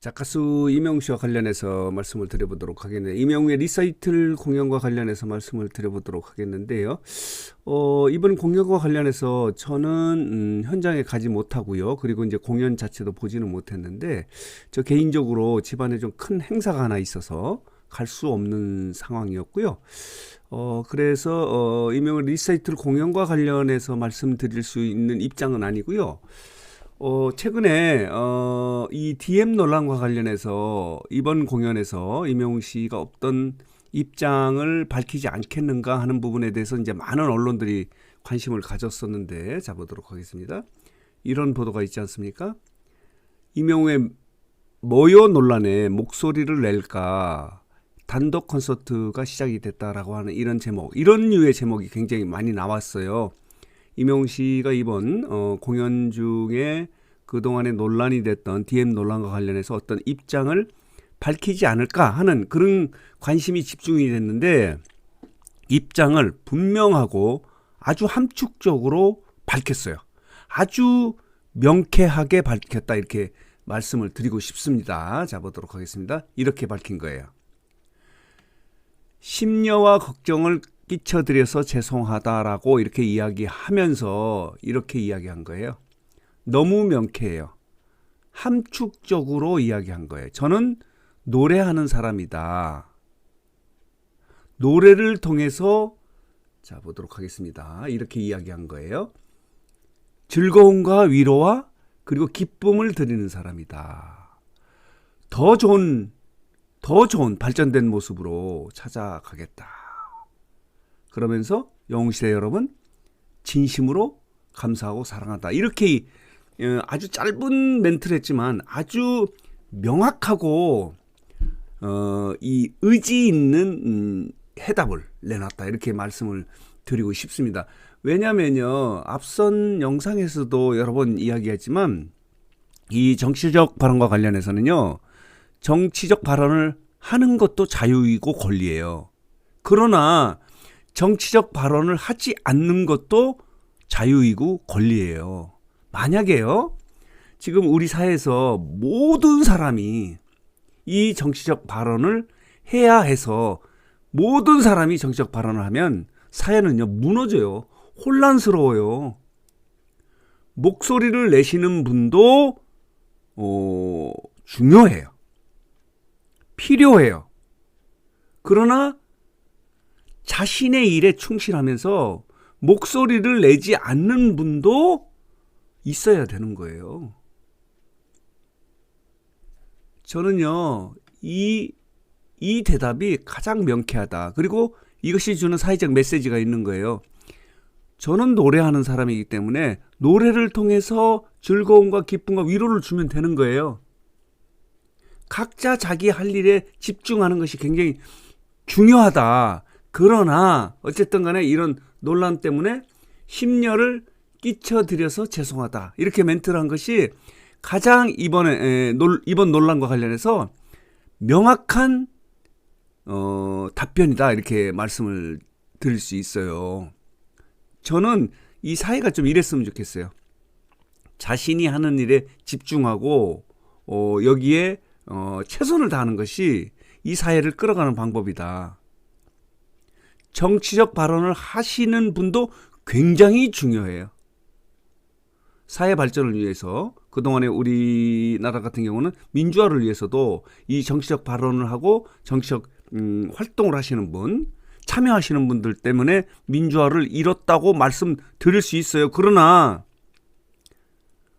자, 가수 이명우 씨와 관련해서 말씀을 드려보도록 하겠는데, 이명우의 리사이틀 공연과 관련해서 말씀을 드려보도록 하겠는데요. 어, 이번 공연과 관련해서 저는, 음, 현장에 가지 못하고요. 그리고 이제 공연 자체도 보지는 못했는데, 저 개인적으로 집안에 좀 큰 행사가 하나 있어서 갈 수 없는 상황이었고요. 어, 그래서, 어, 이명우 리사이틀 공연과 관련해서 말씀드릴 수 있는 입장은 아니고요. 어, 최근에, 어, 이 DM 논란과 관련해서 이번 공연에서 이명웅 씨가 어떤 입장을 밝히지 않겠는가 하는 부분에 대해서 이제 많은 언론들이 관심을 가졌었는데, 자, 보도록 하겠습니다. 이런 보도가 있지 않습니까? 이명웅의 모여 논란에 목소리를 낼까 단독 콘서트가 시작이 됐다라고 하는 이런 제목, 이런 류의 제목이 굉장히 많이 나왔어요. 이명웅 씨가 이번 어, 공연 중에 그동안에 논란이 됐던 DM 논란과 관련해서 어떤 입장을 밝히지 않을까 하는 그런 관심이 집중이 됐는데 입장을 분명하고 아주 함축적으로 밝혔어요. 아주 명쾌하게 밝혔다 이렇게 말씀을 드리고 싶습니다. 자 보도록 하겠습니다. 이렇게 밝힌 거예요. 심려와 걱정을 끼쳐드려서 죄송하다라고 이렇게 이야기하면서 이렇게 이야기한 거예요. 너무 명쾌해요. 함축적으로 이야기한 거예요. 저는 노래하는 사람이다. 노래를 통해서 자 보도록 하겠습니다. 이렇게 이야기한 거예요. 즐거움과 위로와 그리고 기쁨을 드리는 사람이다. 더 좋은 더 좋은 발전된 모습으로 찾아가겠다. 그러면서 영웅시대 여러분 진심으로 감사하고 사랑한다. 이렇게 어, 아주 짧은 멘트를 했지만 아주 명확하고 어, 이 의지 있는 음, 해답을 내놨다. 이렇게 말씀을 드리고 싶습니다. 왜냐면요. 앞선 영상에서도 여러 번 이야기했지만 이 정치적 발언과 관련해서는요. 정치적 발언을 하는 것도 자유이고 권리예요. 그러나 정치적 발언을 하지 않는 것도 자유이고 권리예요. 만약에요. 지금 우리 사회에서 모든 사람이 이 정치적 발언을 해야 해서 모든 사람이 정치적 발언을 하면 사회는요 무너져요. 혼란스러워요. 목소리를 내시는 분도 어, 중요해요. 필요해요. 그러나 자신의 일에 충실하면서 목소리를 내지 않는 분도 있어야 되는 거예요. 저는요, 이, 이 대답이 가장 명쾌하다. 그리고 이것이 주는 사회적 메시지가 있는 거예요. 저는 노래하는 사람이기 때문에 노래를 통해서 즐거움과 기쁨과 위로를 주면 되는 거예요. 각자 자기 할 일에 집중하는 것이 굉장히 중요하다. 그러나 어쨌든 간에 이런 논란 때문에 심려를 끼쳐드려서 죄송하다. 이렇게 멘트를 한 것이 가장 이번에 에, 논, 이번 논란과 관련해서 명확한 어, 답변이다. 이렇게 말씀을 드릴 수 있어요. 저는 이 사회가 좀 이랬으면 좋겠어요. 자신이 하는 일에 집중하고 어, 여기에 어, 최선을 다하는 것이 이 사회를 끌어가는 방법이다. 정치적 발언을 하시는 분도 굉장히 중요해요. 사회 발전을 위해서 그동안에 우리나라 같은 경우는 민주화를 위해서도 이 정치적 발언을 하고 정치적 음, 활동을 하시는 분, 참여하시는 분들 때문에 민주화를 이뤘다고 말씀드릴 수 있어요. 그러나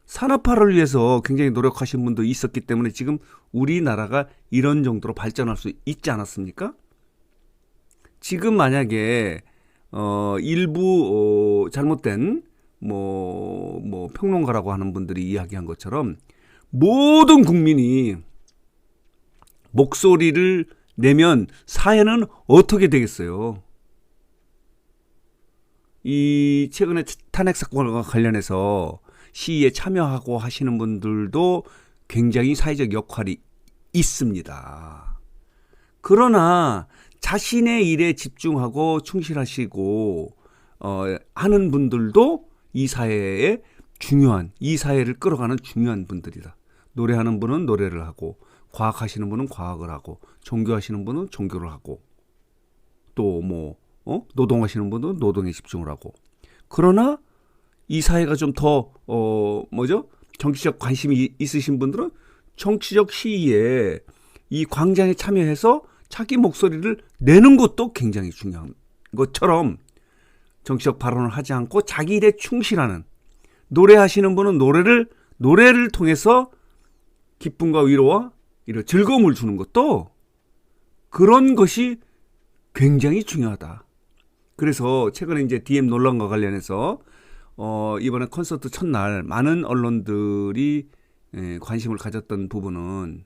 산업화를 위해서 굉장히 노력하신 분도 있었기 때문에 지금 우리나라가 이런 정도로 발전할 수 있지 않았습니까? 지금 만약에 어 일부 어 잘못된 뭐, 뭐, 평론가라고 하는 분들이 이야기한 것처럼 모든 국민이 목소리를 내면 사회는 어떻게 되겠어요? 이 최근에 탄핵 사건과 관련해서 시위에 참여하고 하시는 분들도 굉장히 사회적 역할이 있습니다. 그러나 자신의 일에 집중하고 충실하시고 어, 하는 분들도 이 사회에 중요한 이 사회를 끌어가는 중요한 분들이다. 노래하는 분은 노래를 하고 과학하시는 분은 과학을 하고 종교하시는 분은 종교를 하고 또뭐 어? 노동하시는 분은 노동에 집중을 하고 그러나 이 사회가 좀 더 어 뭐죠? 정치적 관심이 이- 있으신 분들은 정치적 시위에 이 광장에 참여해서 자기 목소리를 내는 것도 굉장히 중요한 것처럼 정치적 발언을 하지 않고 자기 일에 충실하는 노래하시는 분은 노래를 노래를 통해서 기쁨과 위로와 이런 즐거움을 주는 것도 그런 것이 굉장히 중요하다. 그래서 최근에 이제 DM 논란과 관련해서 어 이번에 콘서트 첫날 많은 언론들이 에, 관심을 가졌던 부분은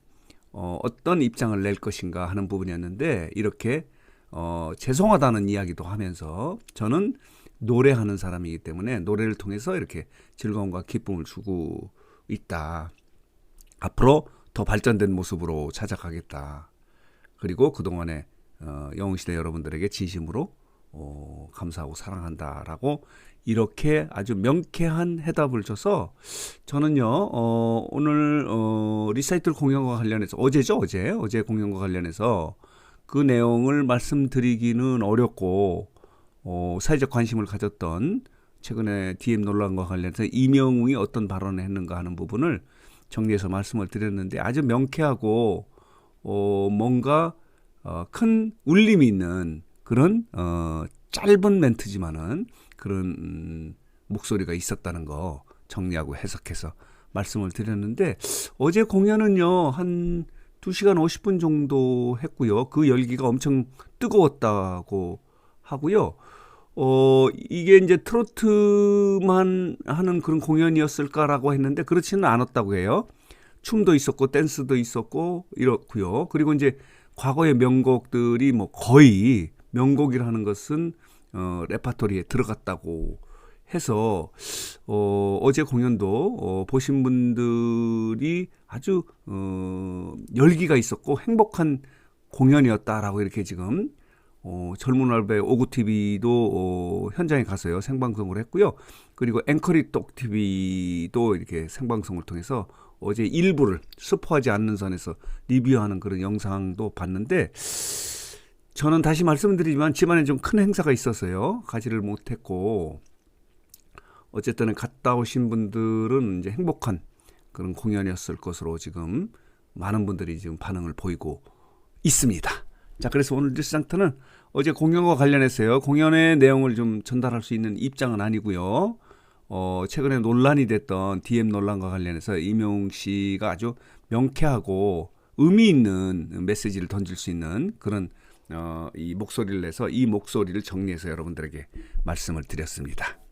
어 어떤 입장을 낼 것인가 하는 부분이었는데 이렇게 어 죄송하다는 이야기도 하면서 저는 노래하는 사람이기 때문에 노래를 통해서 이렇게 즐거움과 기쁨을 주고 있다. 앞으로 더 발전된 모습으로 찾아가겠다. 그리고 그동안에 어, 영웅시대 여러분들에게 진심으로 어, 감사하고 사랑한다라고 이렇게 아주 명쾌한 해답을 줘서 저는요 어, 오늘 어, 리사이틀 공연과 관련해서 어제죠? 어제? 어제 공연과 관련해서 그 내용을 말씀드리기는 어렵고 어, 사회적 관심을 가졌던 최근에 DM 논란과 관련해서 이명웅이 어떤 발언을 했는가 하는 부분을 정리해서 말씀을 드렸는데 아주 명쾌하고 어, 뭔가 어, 큰 울림이 있는 그런 어, 짧은 멘트지만은 그런 음, 목소리가 있었다는 거 정리하고 해석해서 말씀을 드렸는데 어제 공연은요 한 2시간 50분 정도 했고요. 그 열기가 엄청 뜨거웠다고 하고요. 어, 이게 이제 트로트만 하는 그런 공연이었을까라고 했는데 그렇지는 않았다고 해요. 춤도 있었고 댄스도 있었고 이렇고요. 그리고 이제 과거의 명곡들이 뭐 거의 명곡이라는 것은 어, 레파토리에 들어갔다고 해서 어, 어제 공연도 어, 보신 분들이 아주 어, 열기가 있었고 행복한 공연이었다라고 이렇게 지금 어, 젊은 알베 오구 TV도 어, 현장에 가서요 생방송을 했고요. 그리고 앵커리 똑 TV도 이렇게 생방송을 통해서 어제 일부를 스포하지 않는 선에서 리뷰하는 그런 영상도 봤는데 저는 다시 말씀드리지만 집안에 좀 큰 행사가 있어서요 가지를 못했고 어쨌든 갔다 오신 분들은 이제 행복한 그런 공연이었을 것으로 지금 많은 분들이 지금 반응을 보이고 있습니다. 자, 그래서 오늘 뉴스상터는 어제 공연과 관련해서요. 공연의 내용을 좀 전달할 수 있는 입장은 아니고요. 어, 최근에 논란이 됐던 DM 논란과 관련해서 이명웅 씨가 아주 명쾌하고 의미 있는 메시지를 던질 수 있는 그런 어, 이 목소리를 내서 이 목소리를 정리해서 여러분들에게 말씀을 드렸습니다.